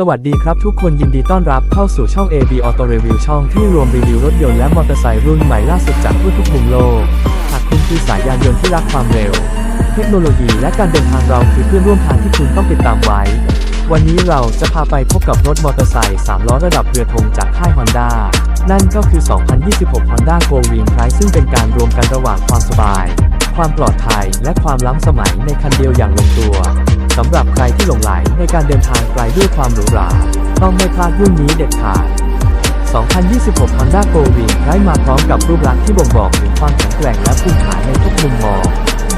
สวัสดีครับทุกคนยินดีต้อนรับเข้าสู่ช่อง AB Auto Review ช่องที่รวมรีวิวรถยนต์และมอเตอร์ไซค์รุ่นใหม่ล่าสุดจากทั่วทุกมุมโลก หากคุณคือสายยานยนต์ที่รักความเร็ว เทคโนโลยีและการเดินทางเราคือเพื่อนร่วมทางที่คุณต้องติดตามไว้ วันนี้เราจะพาไปพบกับรถมอเตอร์ไซค์3ล้อระดับเรือธงจากค่าย Honda นั่นก็คือ 2026 Honda Go Wing Price ซึ่งเป็นการรวมกันระหว่างความสบาย ความปลอดภัย และความล้ำสมัยในคันเดียวอย่างลงตัว สำหรับใครที่หลงไหลในการเดินทางไกลด้วยความหรูหรา ต้องไม่พลาดรุ่นนี้เด็ดขาด 2026 Honda Go w i n ไร้มาพร้อมกับรูปลักษณ์ที่บ่งบอกถึงความแข็งแกร่งและภูมิฐานในทุกมุมมอง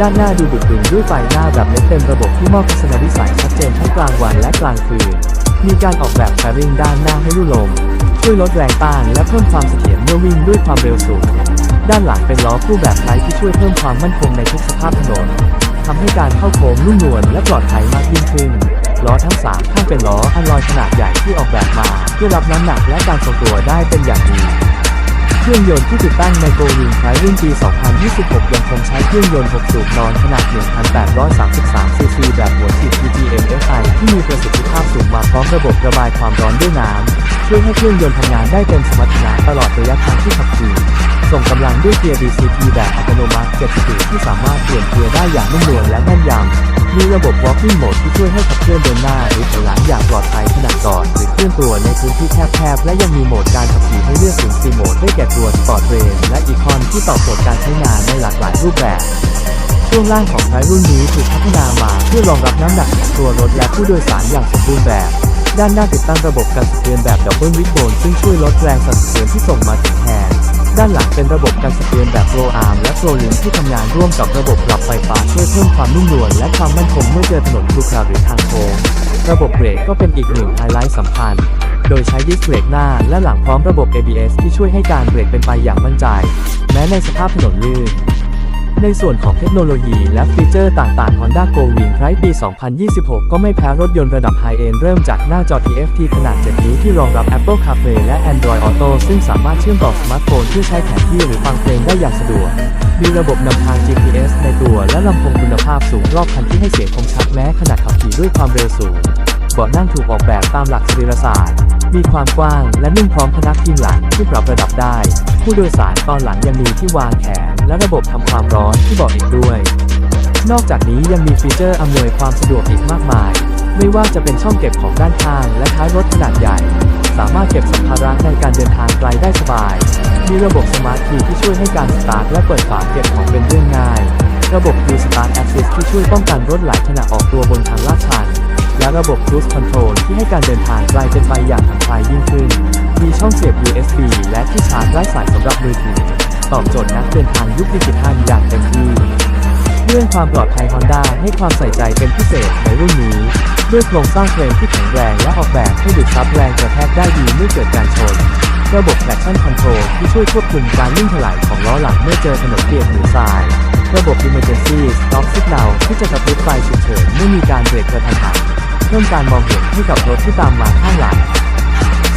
ด้านหน้าดูดุดึงด้วยไฟหน้าแบบเล็ดเต็มระบบที่มอบทัศนวิสัยชัดเจนทั้งกลางวันและกลางคืน มีการออกแบบแฟริงด้านหน้าให้ลู่ลม ช่วยลดแรงต้านและเพิ่มความเสถียรเมื่อวิ่งด้วยความเร็วสูง ด้านหลังเป็นล้อคู่แบบไร้ที่ช่วยเพิ่มความมั่นคงในทุกสภาพถนน ทำให้การเข้าโค้งนุ่มนวลและปลอดภัยมากยิ่งขึ้นล้อทั้ง 3 ข้างเป็นล้ออัลลอยขนาดใหญ่ที่ออกแบบมา เพื่อรับน้ำหนักและการทรงตัวได้เป็นอย่างดี เครื่องยนต์ที่ติดตั้งในโกวิงไพรุ่นปี 2026 ยังคงใช้เครื่องยนต์ 6 สูบนอนขนาด 1,833 ซีซีแบบหัวฉีด PPM FI ที่มีประสิทธิภาพสูงมาพร้อมระบบระบายความร้อนด้วยน้ำช่วยให้เครื่องยนต์ทำงานได้เต็มสมรรถนะตลอดระยะทางที่ขับขี่ ส่งกำลังด้วยเกียร์ DCT แบบอัตโนมัติ7สปีดที่สามารถเปลี่ยนเกียร์ได้อย่างนุ่มนวลและแม่นยำ มีระบบ Walking Mode ที่ช่วยให้ขับเคลื่อนเดินหน้าหรือถอยหลังอย่างปลอดภัยขณะจอดหรือเคลื่อนตัวในพื้นที่แคบๆ และยังมีโหมดการขับขี่ให้เลือกถึง4โหมดได้แก่ตัว Sport Rain และ Econ ที่ตอบโจทย์การใช้งานในหลากหลายรูปแบบช่วงล่างของท้ายรุ่นนี้ถูกพัฒนามาเพื่อรองรับน้ำหนักของตัวรถและผู้โดยสารอย่างสมบูรณ์แบบ ด้านหน้าติดตั้งระบบการสะเทือนแบบดับเบิลวิดโบนซึ่งช่วยลดแรงสั่นสะเทือนที่ส่งมาถึงแทน ด้านหลังเป็นระบบการสเตือนแบบโรอาร์มและโรลิงที่ทำงานร่วมกับระบบปรับไฟฟ้าช่วยเพิ่มความนุ่มนวลและความมั่นคงเมื่อเจอถนนครุขระหรือทางโค้งระบบเบรกก็เป็นอีกหนึ่งไฮไลท์สำคัญ โดยใช้ดิสเบรกหน้าและหลังพร้อมระบบ ABS ที่ช่วยให้การเบรกเป็นไปอย่างมั่นใจ แม้ในสภาพถนนลื่น ในส่วนของเทคโนโลยีและฟีเจอร์ต่างๆ Honda Go Wing Pride ปี 2026 ก็ไม่แพ้รถยนต์ระดับไฮเอนด์เริ่มจากหน้าจอ TFT ขนาด 7 นิ้วที่รองรับ Apple CarPlay และ Android Auto ซึ่งสามารถเชื่อมต่อสมาร์ทโฟนเพื่อใช้แผนที่หรือฟังเพลงได้อย่างสะดวก มีระบบนำทาง GPS ในตัวและลำโพงคุณภาพสูงรอบคันที่ให้เสียงคมชัดแม้ขณะขับขี่ด้วยความเร็วสูงเบาะนั่งถูกออกแบบตามหลักสรีรศาสตร์ มีความกว้างและนุ่มพร้อมพนักพิงหลังที่ปรับระดับได้ ผู้โดยสารตอนหลังยังมีที่วางแขน และระบบทำความร้อนที่เบาะอีกด้วย นอกจากนี้ยังมีฟีเจอร์อำนวยความสะดวกอีกมากมาย ไม่ว่าจะเป็นช่องเก็บของด้านข้างและท้ายรถขนาดใหญ่ สามารถเก็บสัมภาระในการเดินทางไกลได้สบาย มีระบบสมาร์ทคีย์ที่ช่วยให้การสตาร์ทและเปิดฝาเก็บของเป็นเรื่องง่าย ระบบ Q Start Assist ที่ช่วยป้องกันรถไหลขณะออกตัวบนทางลาดชันและระบบ Cruise Control ที่ให้การเดินทางไกลเป็นไปอย่างผ่อนคลายยิ่งขึ้น มีช่องเสียบ USB และที่ชาร์จไร้สายสำหรับมือถือ ตอบโจทย์นักเดินทางยุคดิจิทัลอย่างเต็มที่เรื่องความปลอดภัย Honda ให้ความใส่ใจเป็นพิเศษในรุ่นนี้ ด้วยโครงสร้างเฟรมที่แข็งแรงและออกแบบให้ดูดซับแรงกระแทกได้ดีเมื่อเกิดการชน ระบบ traction control ที่ช่วยควบคุมการลิ่งถลายของล้อหลังเมื่อเจอถนนเปียกหรือทราย ระบบ emergency stop signal ที่จะกระพริบไฟฉุกเฉินเมื่อมีการเบรกกระทันหันเพิ่มการมองเห็นให้กับรถที่ตามมาข้างหลัง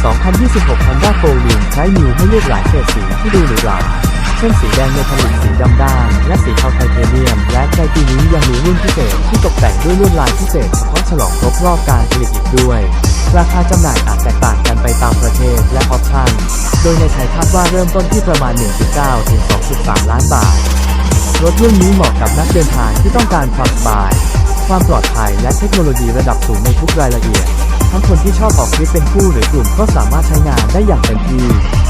2026 Honda Go Wing ใช้มิวให้เลือกหลายเฉดสีที่ดูหรูหรา เช่นสีแดงเมทัลลิกสีดำด้าน และสีเทาไทเทเนียม และในปีนี้ยังมีรุ่นพิเศษที่ตกแต่งด้วยลวดลายพิเศษเฉพาะฉลองครบรอบการผลิตอีกด้วย ราคาจำหน่ายอาจแตกต่างกันไปตามประเทศและออปชั่น โดยในไทยคาดว่าเริ่มต้นที่ประมาณ 1.9 ถึง 2.3 ล้านบาท รถรุ่นนี้เหมาะกับนักเดินทางที่ต้องการความสบาย ความปลอดภัยและเทคโนโลยีระดับสูงในทุกรายละเอียด ทั้งคนที่ชอบออกทริปเป็นคู่หรือกลุ่มก็สามารถใช้งานได้อย่างเต็มที่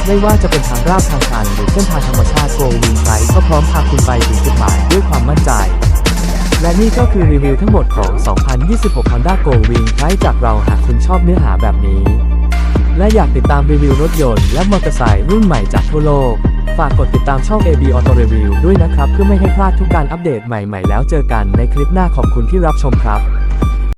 ไม่ว่าจะเป็นทางราบทางชันหรือเส้นทางธรรมชาติโกวิงไซก็พร้อมพาคุณไปถึงจุดหมายด้วยความมั่นใจ และนี่ก็คือรีวิวทั้งหมดของ 2026 Honda Go Wing ไจากเราหากคุณชอบเนื้อหาแบบนี้ และอยากติดตามรีวิวรถยนต์และมอเตอร์ไซค์รุ่นใหม่จากทั่วโลก ฝากกดติดตามช่อง AB Auto Review ด้วยนะครับ เพื่อไม่ให้พลาดทุกการอัปเดตใหม่ๆ แล้วเจอกันในคลิปหน้าขอบคุณที่รับชมครับ